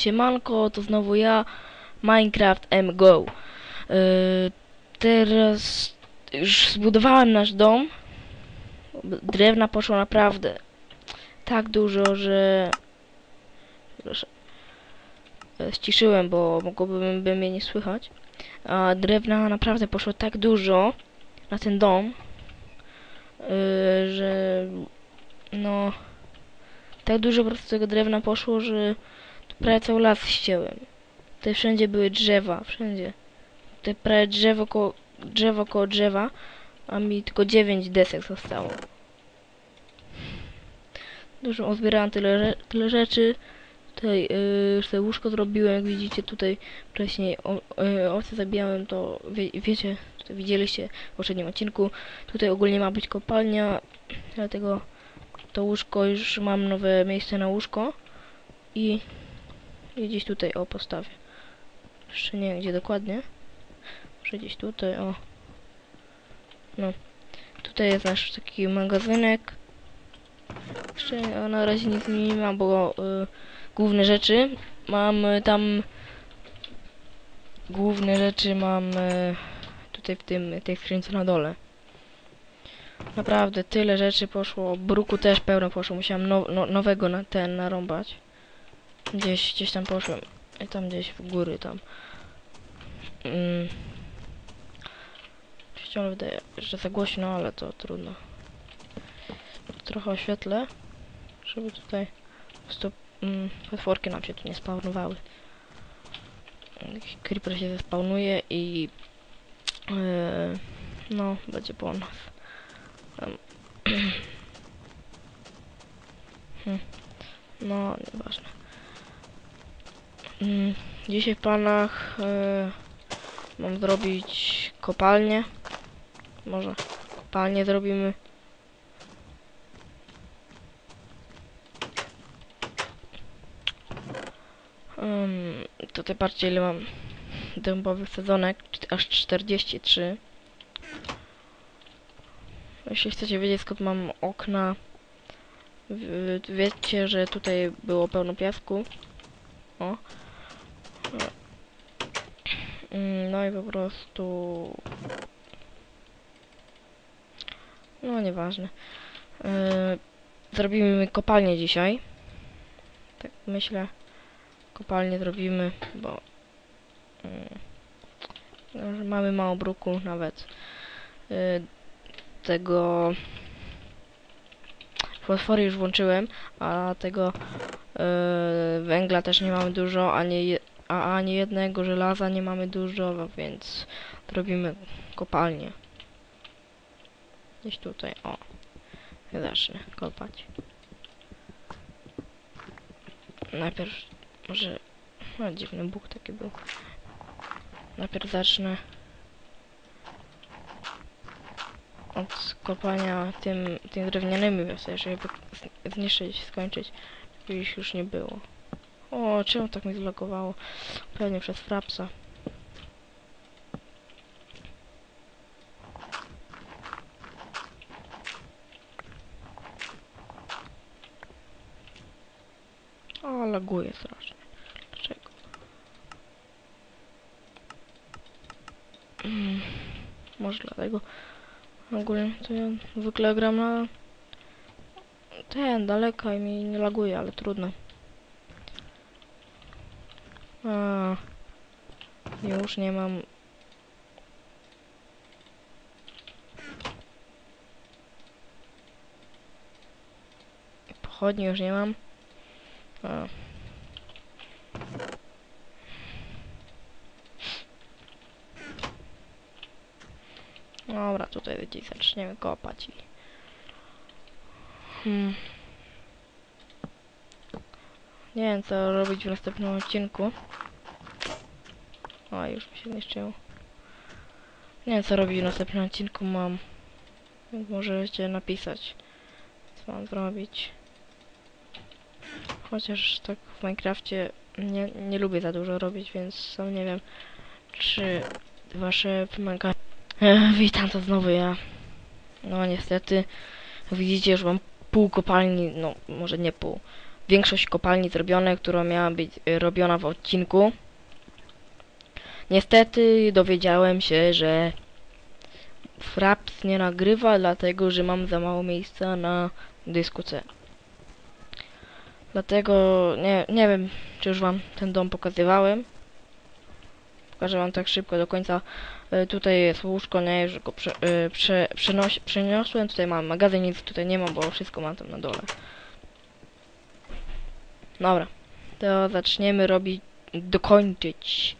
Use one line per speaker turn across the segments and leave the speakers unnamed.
Siemanko, to znowu ja, Minecraft MGO. Yy, teraz już zbudowałem nasz dom. Drewna poszło naprawdę tak dużo, że... Proszę. E, Ściszyłem, bo mogłoby by mnie nie słychać. A drewna naprawdę poszło tak dużo na ten dom, yy, że no tak dużo po prostu tego drewna poszło, że prawie las ścięłem. Tutaj wszędzie były drzewa, wszędzie. Tutaj prawie drzewo koło, drzewo koło drzewa, a mi tylko 9 desek zostało. Dużo uzbierałem tyle, tyle rzeczy. Tutaj yy, już sobie łóżko zrobiłem, jak widzicie tutaj wcześniej o, yy, zabijałem, to wie, wiecie, widzieliście w poprzednim odcinku. Tutaj ogólnie ma być kopalnia, dlatego to łóżko już mam nowe miejsce na łóżko i, i gdzieś tutaj o postawię. Jeszcze nie wiem gdzie dokładnie. Może gdzieś tutaj o. No. Tutaj jest nasz taki magazynek. Jeszcze na razie nic nie mam, bo y, główne rzeczy mam y, tam główne rzeczy mam y, tutaj w tym tej skrzynce na dole. Naprawdę tyle rzeczy poszło. Bruku też pełno poszło. Musiałem no, nowego na ten narąbać. Gdzieś, gdzieś tam poszłem. I tam gdzieś w góry tam. Mm. Wciąż wydaje, że za głośno, ale to trudno. Trochę oświetlę, żeby tutaj prostu mm, potworki nam się tu nie spawnowały. Creeper się zespawnuje i yy, no, będzie po nas. Hmm. No, nieważne. Mm, Dzisiaj w planach e, mam zrobić kopalnię. Może kopalnię zrobimy. Um, tutaj patrzcie ile mam dębowych sezonek, aż 43. Jeśli chcecie wiedzieć skąd mam okna, wiecie, że tutaj było pełno piasku. O. Mm, No i po prostu... No nieważne. Yy, zrobimy kopalnię dzisiaj. Tak myślę. Kopalnię zrobimy, bo... mm, mamy mało bruku nawet. Yy, tego... Fosfory już włączyłem, a tego yy, węgla też nie mamy dużo, a nie, je, a ani jednego żelaza nie mamy dużo, więc robimy kopalnię. Gdzieś tutaj, o. Zacznę kopać. Najpierw może... No, dziwny bóg taki był. Najpierw zacznę od kopania tym, tym drewnianymi żeby zniszczyć, skończyć, żeby ich już nie było. O, czemu tak mi zlogowało? Pewnie przez frapsa. O, laguje strasznie. Dlaczego? Mm, może dlatego. Ogólnie to ja zwykle gram na ten, daleko i mi nie laguje, ale trudno. A, już nie mam. Pochodni już nie mam. A. Dobra, tutaj gdzieś zaczniemy kopać i... Hmm. Nie wiem co robić w następnym odcinku. O, już mi się zniszczyło. Nie wiem co robić w następnym odcinku mam. Więc możecie napisać co mam zrobić. Chociaż tak w Minecrafcie nie, nie lubię za dużo robić, więc sam nie wiem czy wasze wymagania... E, witam, to znowu ja. No niestety, widzicie, już mam pół kopalni, no może nie pół. większość kopalni zrobione, która miała być y, robiona w odcinku. Niestety dowiedziałem się, że Fraps nie nagrywa, dlatego że mam za mało miejsca na dysku C. Dlatego nie, nie wiem, czy już wam ten dom pokazywałem. Pokażę wam tak szybko do końca. E, Tutaj jest łóżko, nie, już go prze, e, prze, przenosi, przeniosłem. Tutaj mam magazyn, nic tutaj nie mam, bo wszystko mam tam na dole. Dobra, to zaczniemy robić, dokończyć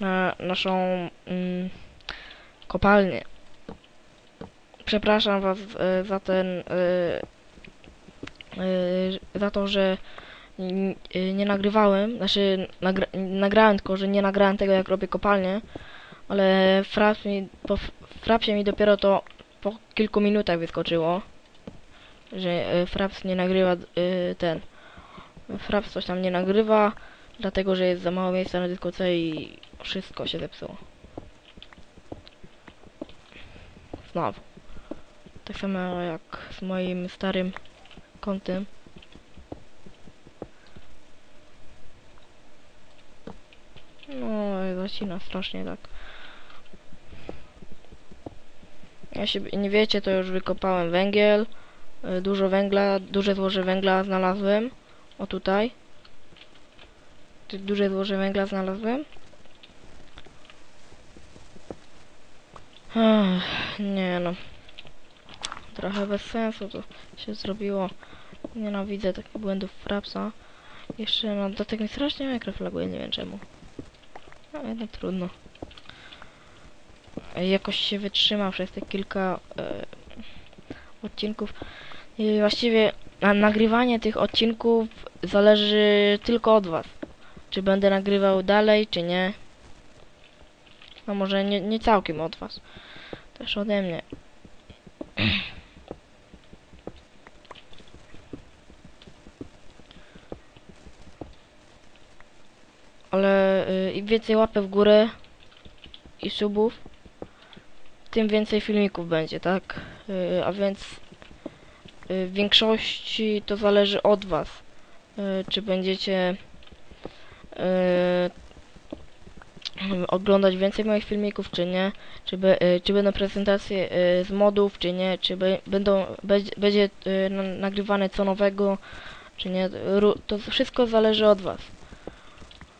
na naszą mm, kopalnię. Przepraszam was e, za ten, e, e, za to, że nie nagrywałem, znaczy nagra nagrałem tylko, że nie nagrałem tego jak robię kopalnię, ale Fraps mi, po Frapsie mi dopiero to po kilku minutach wyskoczyło, że Fraps nie nagrywa ten, Fraps coś tam nie nagrywa, dlatego że jest za mało miejsca na dysku C i wszystko się zepsuło. Znowu. Tak samo jak z moim starym kontem. No, zacina strasznie tak. Jeśli nie wiecie, to już wykopałem węgiel. y, Dużo węgla, duże złoże węgla znalazłem. O tutaj. Tu duże złoże węgla znalazłem. Nie no. Trochę bez sensu to się zrobiło. Nienawidzę takich błędów Frapsa. Jeszcze no dodatek mi strasznie Minecraft laguje, nie wiem czemu. No no trudno. E, Jakoś się wytrzyma przez te kilka e, odcinków. I właściwie na, nagrywanie tych odcinków zależy tylko od was. Czy będę nagrywał dalej, czy nie. No może nie, nie całkiem od was. Też ode mnie. Ale y, im więcej łapę w górę i subów, tym więcej filmików będzie, tak? Y, a więc y, w większości to zależy od was. Czy będziecie oglądać więcej moich filmików, czy nie, czy, be, y, czy będą prezentacje y, z modów, czy nie, czy be, będą, będzie, będzie y, na- nagrywane co nowego, czy nie, to wszystko zależy od was.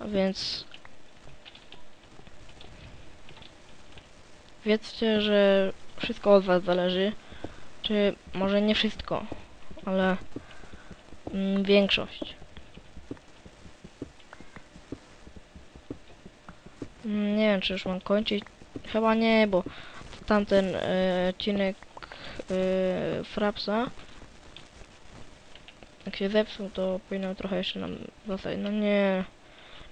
Więc wiedzcie, że wszystko od was zależy, czy może nie wszystko, ale mm, większość. Nie wiem, czy już mam kończyć. Chyba nie, bo tamten e, odcinek e, Frapsa jak się zepsuł, to powinno trochę jeszcze nam zostać. No nie,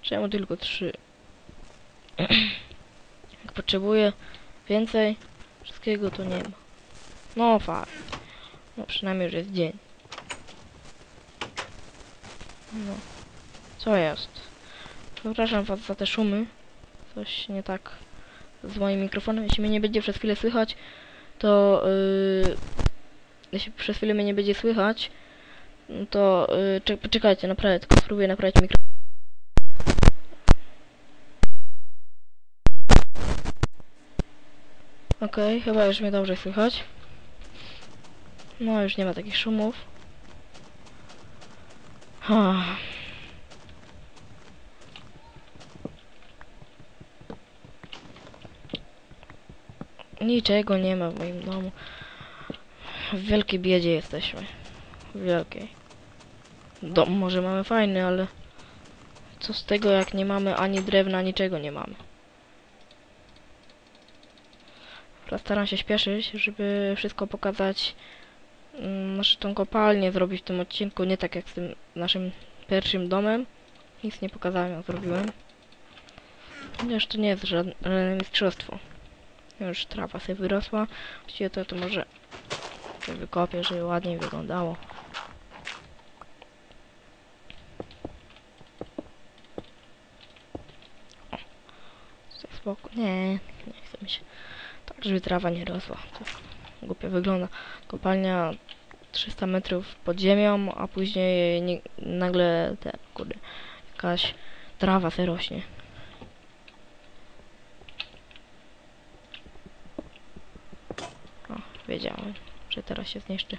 czemu tylko trzy? jak potrzebuję więcej wszystkiego, to nie ma. No fakt. No przynajmniej już jest dzień. No. Co jest? Przepraszam was za te szumy. Coś nie tak z moim mikrofonem. Jeśli mnie nie będzie przez chwilę słychać, to yy, jeśli przez chwilę mnie nie będzie słychać, to yy, czek- poczekajcie, naprawdę, tylko spróbuję naprawić mikrofon. Okej, chyba już mnie dobrze słychać. No, już nie ma takich szumów. Ha. Niczego nie ma w moim domu. W wielkiej biedzie jesteśmy. W wielkiej. Dom może mamy fajny, ale co z tego jak nie mamy ani drewna, niczego nie mamy. Staram się śpieszyć, żeby wszystko pokazać. Znaczy tą kopalnię zrobić w tym odcinku, nie tak jak z tym naszym pierwszym domem. Nic nie pokazałem, jak zrobiłem. Chociaż to nie jest żadne mistrzostwo. Już trawa sobie wyrosła. Właściwie to, to może wykopię, żeby ładniej wyglądało. Spoko. Nie, nie chce mi się. Tak, żeby trawa nie rosła. To głupio wygląda. Kopalnia 300 metrów pod ziemią, a później nie, nagle te, kurde, jakaś trawa se rośnie. O, wiedziałem, że teraz się zniszczy.